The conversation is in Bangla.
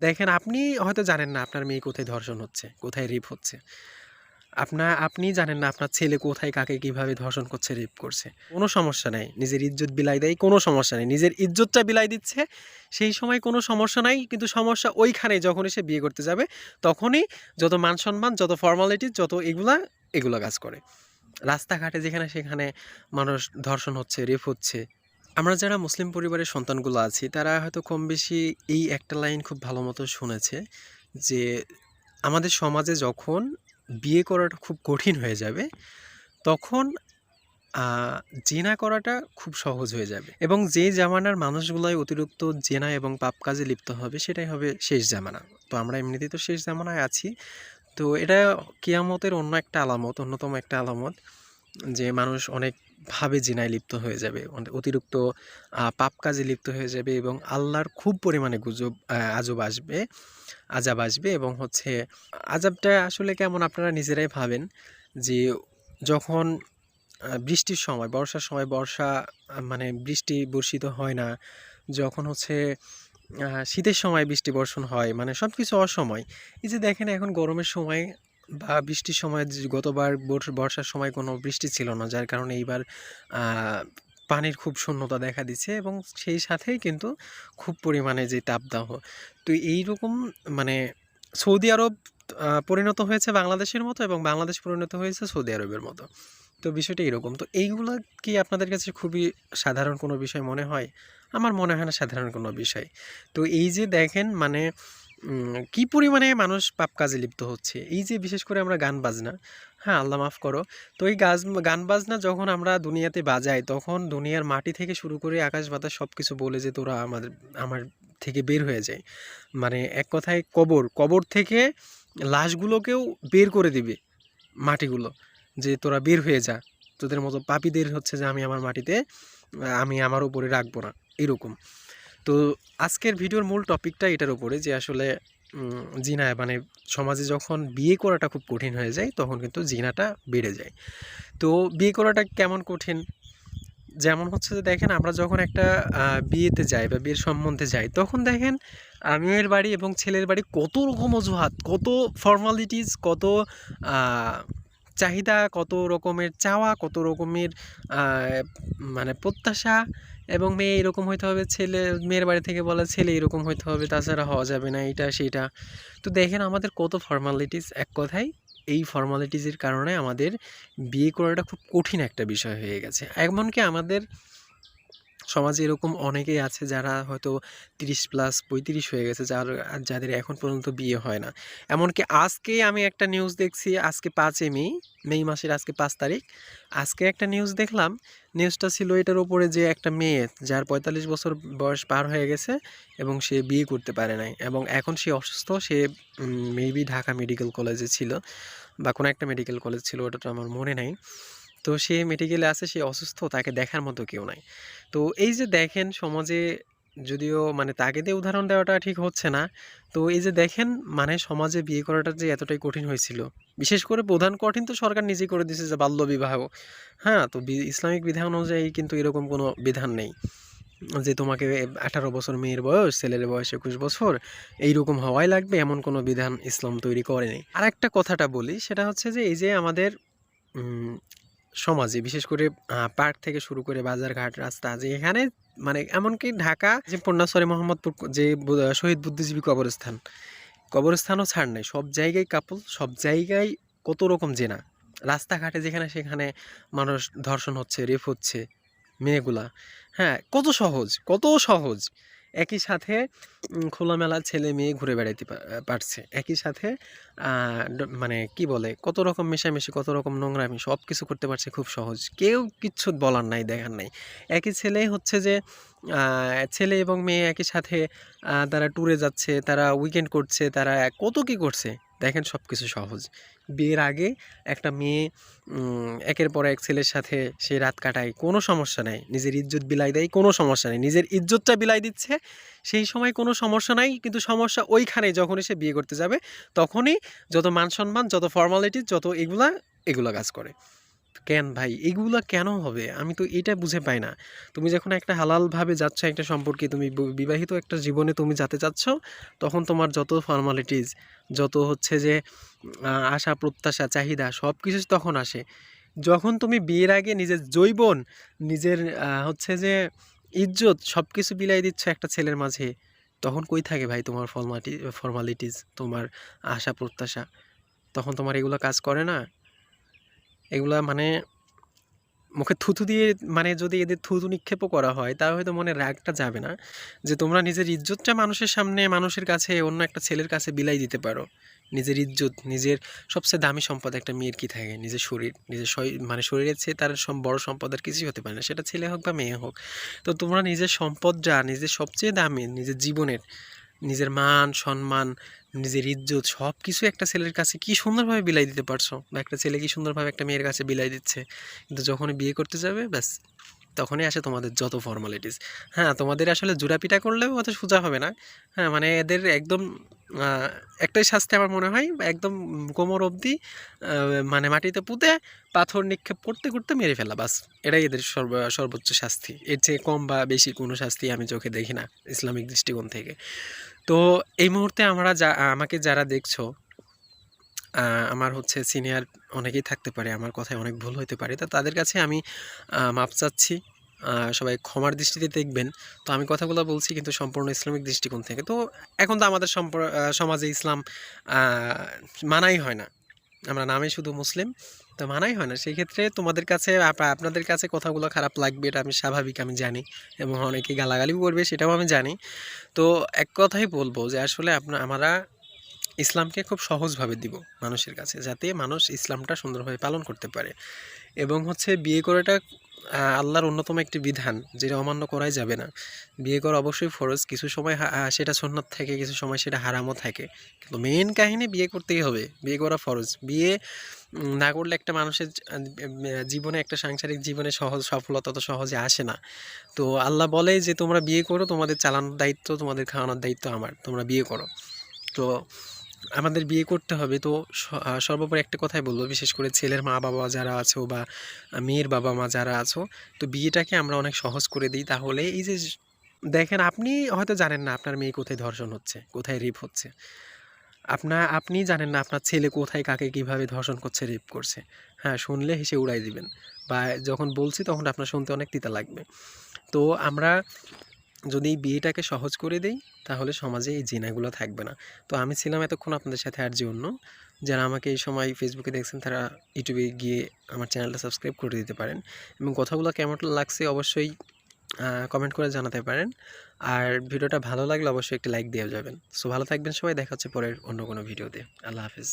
দেখেন আপনি হয়তো জানেন না আপনার মেয়ে কোথায় ধর্ষণ হচ্ছে, কোথায় রেপ হচ্ছে। আপনা আপনি জানেন না আপনার ছেলে কোথায় কাকে কীভাবে ধর্ষণ করছে, রেপ করছে। কোনো সমস্যা নাই। নিজের ইজ্জত বিলাই দেয়, কোনো সমস্যা নেই। নিজের ইজ্জতটা বিলাই দিচ্ছে, সেই সময় কোনো সমস্যা নাই। কিন্তু সমস্যা ওইখানে যখনই সে বিয়ে করতে যাবে, তখনই যত মান-সম্মান, যত ফর্মালিটি যত এগুলা, এগুলা কাজ করে। রাস্তাঘাটে যেখানে সেখানে মানুষ ধর্ষণ হচ্ছে, রেপ হচ্ছে। আমরা যারা মুসলিম পরিবারের সন্তানগুলো আছি, তারা হয়তো কম বেশি এই একটা লাইন খুব ভালো মতো শুনেছে যে, আমাদের সমাজে যখন বিয়ে করাটা খুব কঠিন হয়ে যাবে, তখন জেনা করাটা খুব সহজ হয়ে যাবে। এবং যে জামানার মানুষগুলাই অতিরিক্ত জেনা এবং পাপ কাজে লিপ্ত হবে, সেটাই হবে শেষ জামানা। তো আমরা এমনিতেই তো শেষ জামানায় আছি। তো এটা কিয়ামতের অন্য একটা আলামত, অন্যতম একটা আলামত যে মানুষ অনেকভাবে জিনায় লিপ্ত হয়ে যাবে। অতিরিক্ত পাপ কাজে লিপ্ত হয়ে যাবে এবং আল্লাহর খুব পরিমাণে গুজব আজব আসবে আজাব আসবে এবং হচ্ছে আযাবটা আসলে কেমন আপনারা নিজেরাই ভাবেন যে, যখন বৃষ্টির সময়, বর্ষার সময় বর্ষা মানে বৃষ্টি বর্ষিত হয় না, যখন হচ্ছে শীতের সময় বৃষ্টি বর্ষণ হয়, মানে সব কিছু অসময়। এই যে দেখেন এখন গরমের সময় বা বৃষ্টির সময় গতবার বর্ষার সময় কোনো বৃষ্টি ছিল না, যার কারণে এইবার পানির খুব শূন্যতা দেখা দিচ্ছে এবং সেই সাথেই কিন্তু খুব পরিমাণে যে তাপদাহ। তো এইরকম মানে সৌদি আরব পরিণত হয়েছে বাংলাদেশের মতো এবং বাংলাদেশ পরিণত হয়েছে সৌদি আরবের মতো। তো বিষয়টা এরকম। তো এইগুলো কি আপনাদের কাছে খুবই সাধারণ কোনো বিষয় মনে হয়? আমার মনে হয় না সাধারণ কোনো বিষয়। তো এই যে দেখেন মানে কি পরিমাণে মানুষ পাপ কাজে লিপ্ত হচ্ছে। এই যে বিশেষ করে আমরা গান-বাজনা, হ্যাঁ, আল্লাহ মাফ করো। তো এই গাজ গান-বাজনা যখন আমরা দুনিয়াতে বাজাই, তখন দুনিয়ার মাটি থেকে শুরু করে আকাশ-বাতাস সবকিছু বলে যে, "তোরা আমাদের আমার থেকে বের হয়ে যায় মানে এক কথায় কবর, কবর থেকে লাশগুলোকেও বের করে দিবে মাটিগুলো। যে, "তোরা বের হয়ে যা। তোদের মতো পাপীদের হচ্ছে যে আমি আমার মাটিতে আমি আমার উপরে রাখব না।" এরকম। তো আজকের ভিডিওর মূল টপিকটা এটার উপরে যে আসলে জিনা মানে সমাজে যখন বিয়ে করাটা খুব কঠিন হয়ে যায়, তখন কিন্তু জিনাটা বেড়ে যায়। তো বিয়ে করাটা কেমন কঠিন? যেমন হচ্ছে যে দেখেন আমরা যখন একটা বিয়েতে যাই বা বিয়ের সম্বন্ধে যাই, তখন দেখেন আ মেয়ের বাড়ি এবং ছেলের বাড়ি কত রকম অজুহাত, কত ফর্মালিটিস, কত চাহিদা, কত রকমের চাওয়া, কত রকমের মানে প্রত্যাশা এবং মেয়ে এরকম হইতে হবে, ছেলে মেয়ের বাড়ি থেকে বলে ছেলে এরকম হইতে হবে, তাছাড়া হওয়া যাবে না, এটা সেটা তো দেখেন আমাদের কত ফর্মালিটিস, এক কথায় এই ফর্মালিটিসের কারণে আমাদের বিয়ে করাটা খুব কঠিন একটা বিষয় হয়ে গেছে। এমনকি আমাদের সমাজে এরকম অনেকেই আছে যারা হয়তো ৩০ প্লাস ৩৫ হয়ে গেছে, যার যাদের এখন পর্যন্ত বিয়ে হয় না। এমনকি আজকে আমি একটা নিউজ দেখছি, আজকে ৫ ই মে, মে মাসের আজকে পাঁচ তারিখ। আজকে একটা নিউজ দেখলাম, নিউজটা ছিল এটার উপরে যে একটা মেয়ে যার ৪৫ বছর বয়স পার হয়ে গেছে এবং সে বিয়ে করতে পারে নাই এবং এখন সে অসুস্থ। সে মেবি ঢাকা মেডিকেল কলেজে ছিল বা কোনো একটা মেডিকেল কলেজ ছিল, ওটা তো আমার মনে নাই। তো সে মেডিকেলে আছে, সে অসুস্থ, তাকে দেখার মতো কেউ নাই। তো এই যে দেখেন সমাজে যদিও মানে তাকে দিয়ে উদাহরণ দেওয়াটা ঠিক হচ্ছে না। তো এই যে দেখেন মানে সমাজে বিয়ে করাটা যে এতটাই কঠিন হয়েছিল। বিশেষ করে প্রধান কঠিন তো সরকার নিজেই করে দিয়েছে যে বাল্যবিবাহ। হ্যাঁ, তো ইসলামিক বিধান অনুযায়ী কিন্তু এরকম কোনো বিধান নেই। যে তোমাকে ১৮ বছর মেয়ের বয়স, ছেলের বয়স ২১ বছর, এইরকম হওয়াই লাগবে এমন কোনো বিধান ইসলাম তৈরি করেনি। আরেকটা কথাটা বলি সেটা হচ্ছে যে এই যে আমাদের সমাজে বিশেষ করে পার্ক থেকে শুরু করে বাজারঘাট, রাস্তা যে এখানে মানে এমনকি ঢাকা যে পূর্ণাচরে মোহাম্মদপুর যে শহীদ বুদ্ধিজীবী কবরস্থান, কবরস্থানও ছাড় নাই। সব জায়গায় কাপল, সব জায়গায় কত রকম জেনা। রাস্তাঘাটে যেখানে সেখানে মানুষ ধর্ষণ হচ্ছে, রেপ হচ্ছে, মেয়েগুলা। হ্যাঁ, কত সহজ, কত সহজ। একই সাথে খোলামেলা ছেলে-মেয়ে ঘুরে বেড়াইতে পারছে। একই সাথে মানে কি বলে, কত রকম মেশামেশি, কত রকম নোংরামি সবকিছু করতে পারছে খুব সহজ। কেউ কিচ্ছু বলার নাই, দেখার নাই। একই ছেলে হচ্ছে যে ছেলে এবং মেয়ে একই সাথে তারা ট্যুরে যাচ্ছে, তারা উইকেন্ড করছে, তারা কত কি করছে। দেখেন সব কিছু সহজ। বিয়ের আগে একটা মেয়ে একের পর এক ছেলের সাথে সে রাত কাটায়, কোনো সমস্যা নাই। নিজের ইজ্জত বিলাই দেয়, কোনো সমস্যা নেই। নিজের ইজ্জতটা বিলাই দিচ্ছে, সেই সময় কোনো সমস্যা নাই। কিন্তু সমস্যা ওইখানেই যখনই সে বিয়ে করতে যাবে, তখনই যত মান-সম্মান, যত ফর্মালিটি যত এগুলা, এগুলো কাজ করে। কেন ভাই? এগুলা কেন হবে? আমি তো এটা বুঝে পাই না। তুমি যখন একটা হালালভাবে যাচ্ছ একটা সম্পর্কে, তুমি বিবাহিত একটা জীবনে তুমি যেতে চাচ্ছ, তখন তোমার যত ফর্মালিটিস যত হচ্ছে যে আশা, প্রত্যাশা, চাহিদা সব কিছু তখন আসে। যখন তুমি বিয়ের আগে নিজের জৈবন নিজের হচ্ছে যে, ইজ্জত সব কিছু বিলাই দিচ্ছ একটা ছেলের মাঝে, তখন কই থাকে ভাই তোমার ফর্মালিটি ফর্মালিটিস তোমার আশা, প্রত্যাশা? তখন তোমার এগুলো কাজ করে না? এগুলা মানে মুখে থুথু দিয়ে মানে যদি এদের থুথু নিক্ষেপও করা হয়, তাহলে হয়তো মনে রাগটা যাবে না। যে তোমরা নিজের ইজ্জতটা মানুষের সামনে, মানুষের কাছে, অন্য একটা ছেলের কাছে বিলাই দিতে পারো। নিজের ইজ্জত, নিজের সবচেয়ে দামি সম্পদ একটা মেয়ের কি থাকে? নিজের শরীর, নিজের মানে শরীরের চেয়ে তার সব বড় সম্পদ আর কিছুই হতে পারে না। সেটা ছেলে হোক বা মেয়ে হোক। তো তোমরা নিজের সম্পদ যা নিজের সবচেয়ে দামি, নিজের জীবনের, নিজের মান, সম্মান নিজের ইজ্জত সব কিছু একটা ছেলের কাছে কি সুন্দরভাবে বিলাই দিতে পারছ? বা একটা ছেলে কি সুন্দরভাবে একটা মেয়ের কাছে বিলাই দিচ্ছে? কিন্তু যখনই বিয়ে করতে যাবে, ব্যাস, তখনই আসে তোমাদের যত ফর্মালিটিস হ্যাঁ তোমাদের আসলে জোড়াপিটা করলেও অত সোজা হবে না। হ্যাঁ মানে এদের একদম একটাই শাস্তি আমার মনে হয়, একদম কোমর অবধি মানে মাটিতে পুঁতে পাথর নিক্ষেপ করতে করতে মেরে ফেলা বাস এটাই এদের সর্ব, সর্বোচ্চ শাস্তি। এর চেয়ে কম বা বেশি কোনো শাস্তি আমি চোখে দেখি না ইসলামিক দৃষ্টিকোণ থেকে। তো এই মুহূর্তে আমরা যা, আমাকে যারা দেখছ আমার হচ্ছে সিনিয়র অনেকেই থাকতে পারে, আমার কথায় অনেক ভুল হতে পারে, তো তাদের কাছে আমি মাপ চাচ্ছি সবাই ক্ষমার দৃষ্টিতে দেখবেন। তো আমি কথাগুলো বলছি কিন্তু সম্পূর্ণ ইসলামিক দৃষ্টিকোণ থেকে। তো এখন তো আমাদের সমাজে ইসলাম মানাই হয় না। আমরা নামে শুধু মুসলিম, তো মানাই হয় না। সেই ক্ষেত্রে তোমাদের কাছে আপনাদের কাছে কথাগুলো খারাপ লাগবে, এটা আমি স্বাভাবিক, আমি জানি এবং অনেকে গালাগালিও করবে, সেটাও আমি জানি। তো এক কথাই বলব যে আসলে আপনার আমরা ইসলামকে খুব সহজভাবে দিব মানুষের কাছে, যাতে মানুষ ইসলামটা সুন্দরভাবে পালন করতে পারে। এবং হচ্ছে বিয়ে করাটা আল্লাহর অন্যতম একটি বিধান, যেটা অমান্য করাই যাবে না। বিয়ে করা অবশ্যই ফরজ, কিছু সময় সেটা সুন্নত থাকে, কিছু সময় সেটা হারামও থাকে। কিন্তু মেন কাহিনী বিয়ে করতেই হবে, বিয়ে করা ফরজ। বিয়ে না করলে একটা মানুষের জীবনে, একটা সাংসারিক জীবনে সহজ, সফলতা তো সহজে আসে না। তো আল্লাহ বলে যে, তোমরা বিয়ে করো, তোমাদের চালানোর দায়িত্ব, তোমাদের খাওয়ানোর দায়িত্ব আমার, তোমরা বিয়ে করো। তো আমাদের বিয়ে করতে হবে, তো সর্বোপরি একটা কথাই বলব, বিশেষ করে ছেলের মা বাবা যারা আছো বা মেয়ের বাবা মা যারা আছো, তো বিয়েটাকে আমরা অনেক সহজ করে দিই। তাহলে এই যে দেখেন আপনি হয়তো জানেন না আপনার মেয়ে কোথায় ধর্ষণ হচ্ছে, কোথায় রেপ হচ্ছে। আপনার আপনি জানেন না আপনার ছেলে কোথায় কাকে কীভাবে ধর্ষণ করছে রেপ করছে। হ্যাঁ শুনলে হেসে উড়াই দিবেন। বা যখন বলছি তখন আপনার শুনতে অনেক তিতা লাগবে। তো আমরা যদি এই বিয়েটাকে সহজ করে দেই, তাহলে সমাজে এই জিনাগুলো থাকবে না। তো আমি ছিলাম এতক্ষণ আপনাদের সাথে আর জন্য যারা আমাকে এই সময় ফেসবুকে দেখছেন, তারা ইউটিউবে গিয়ে আমার চ্যানেলটা সাবস্ক্রাইব করে দিতে পারেন এবং কথাগুলো কেমন লাগছে অবশ্যই কমেন্ট করে জানাতে পারেন। আর ভিডিওটা ভালো লাগলে অবশ্যই একটি লাইক দেওয়া যাবেন। সো ভালো থাকবেন সবাই, দেখা হচ্ছে পরের অন্য কোনো ভিডিওতে। আল্লাহ হাফিজ।